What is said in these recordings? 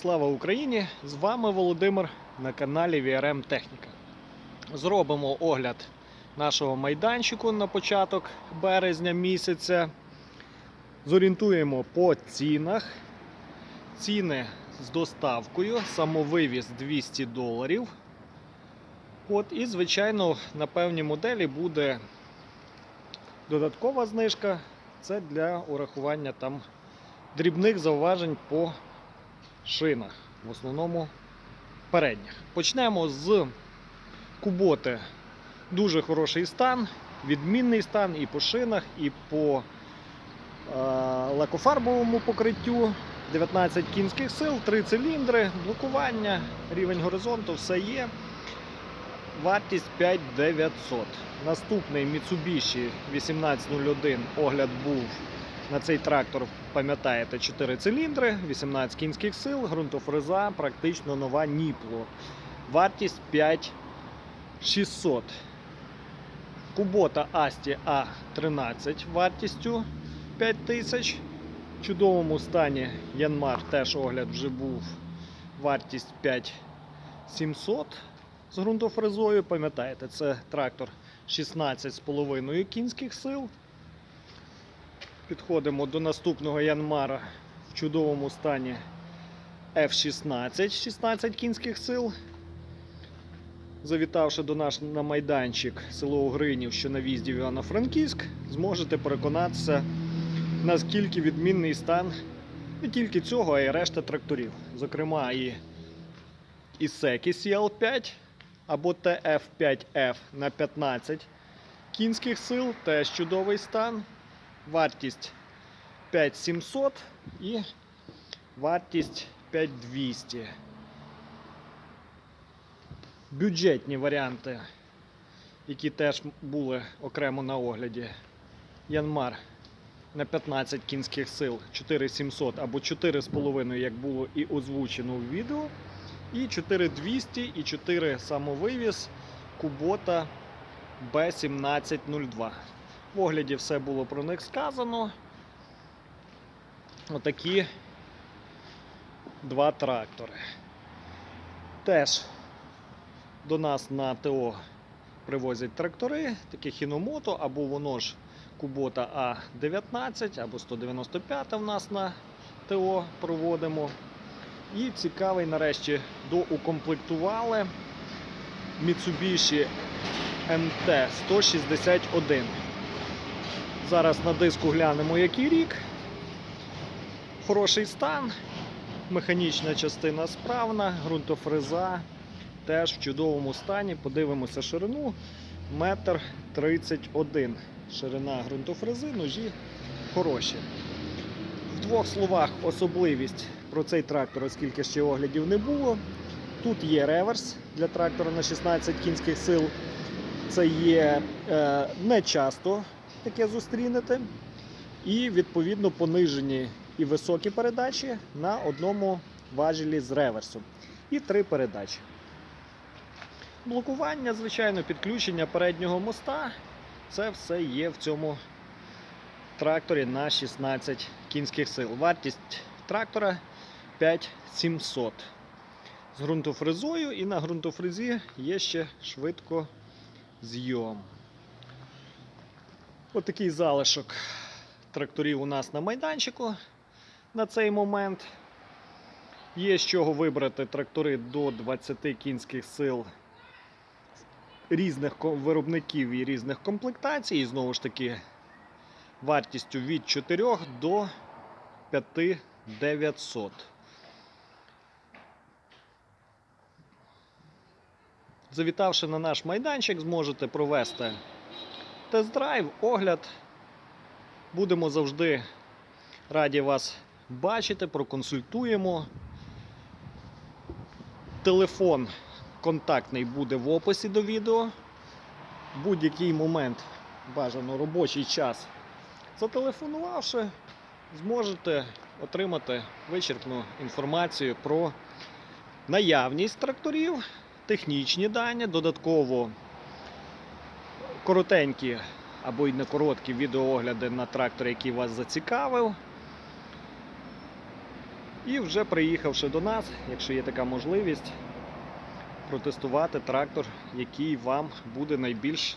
Слава Україні! З вами Володимир на каналі VRM Техніка. Зробимо огляд нашого майданчику на початок березня місяця. Зорієнтуємо по цінах. Ціни з доставкою, самовивіз 200 доларів. От, і, звичайно, на певні моделі буде додаткова знижка. Це для урахування там дрібних зауважень по шинах, в основному передніх. Почнемо з куботи. Дуже хороший стан, відмінний стан і по шинах, і по е, лакофарбовому покриттю. 19 кінських сил, 3 циліндри, блокування, рівень горизонту, все є. Вартість 5900. Наступний Mitsubishi 1801 огляд був на цей трактор, пам'ятаєте, 4 циліндри, 18 кінських сил, ґрунтофреза, практично нова Ніпло. Вартість 5600. Кубота Асті А13 вартістю 5000. В чудовому стані Янмар теж огляд вже був. Вартість 5700 з ґрунтофрезою. Пам'ятаєте, це трактор 16,5 кінських сил. Підходимо до наступного Янмара в чудовому стані F16, 16 кінських сил. Завітавши до нас на майданчик село Угринів, що на в'їзді в Івано-Франківськ, зможете переконатися, наскільки відмінний стан не тільки цього, а й решта тракторів. Зокрема, і Ісекі CL5 або TF5F на 15 кінських сил, теж чудовий стан. Вартість 5700 і вартість 5200. Бюджетні варіанти, які теж були окремо на огляді. Янмар на 15 кінських сил 4700 або 4,5, як було і озвучено в відео. І 4200 і 4 самовивіз Кубота B1702. В огляді все було про них сказано. Отакі два трактори. Теж до нас на ТО привозять трактори, такі Хіномото, або воно ж Кубота А19, або 195 в нас на ТО проводимо. І цікавий нарешті доукомплектували Mitsubishi MT 161. Зараз на диску глянемо, який рік. Хороший стан, механічна частина справна, ґрунтофреза теж в чудовому стані. Подивимося ширину. Метр 31. Ширина ґрунтофрези, ножі хороші. В двох словах особливість про цей трактор, оскільки ще оглядів не було. Тут є реверс для трактора на 16 кінських сил. Це є е, не часто таке зустрінете. І відповідно понижені і високі передачі на одному важелі з реверсом. І три передачі. Блокування, звичайно, підключення переднього моста. Це все є в цьому тракторі на 16 кінських сил. Вартість трактора 5700. З ґрунтофрезою і на ґрунтофрезі є ще швидко зйом. Отакий залишок тракторів у нас на майданчику на цей момент. Є з чого вибрати трактори до 20 кінських сил різних виробників і різних комплектацій. І знову ж таки, вартістю від 4 до 5900. Завітавши на наш майданчик, зможете провести тест-драйв, огляд. Будемо завжди раді вас бачити, проконсультуємо. Телефон контактний буде в описі до відео. Будь-який момент, бажано робочий час, зателефонувавши, зможете отримати вичерпну інформацію про наявність тракторів, технічні дані, додатково коротенькі або й не короткі відеоогляди на трактор, який вас зацікавив. І вже приїхавши до нас, якщо є така можливість, протестувати трактор, який вам буде найбільш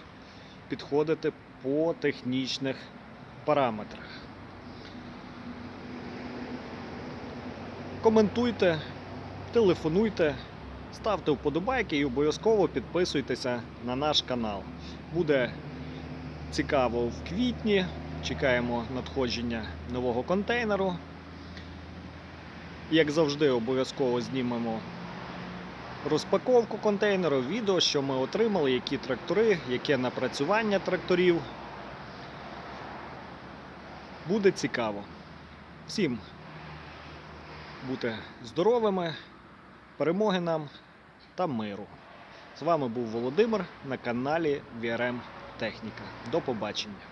підходити по технічних параметрах. Коментуйте, телефонуйте, ставте вподобайки і обов'язково підписуйтеся на наш канал. Буде цікаво в квітні. Чекаємо надходження нового контейнеру. Як завжди, обов'язково знімемо розпаковку контейнеру, відео, що ми отримали, які трактори, яке напрацювання тракторів. Буде цікаво. Всім бути здоровими, перемоги нам та миру. З вами був Володимир на каналі VRM Техніка. До побачення.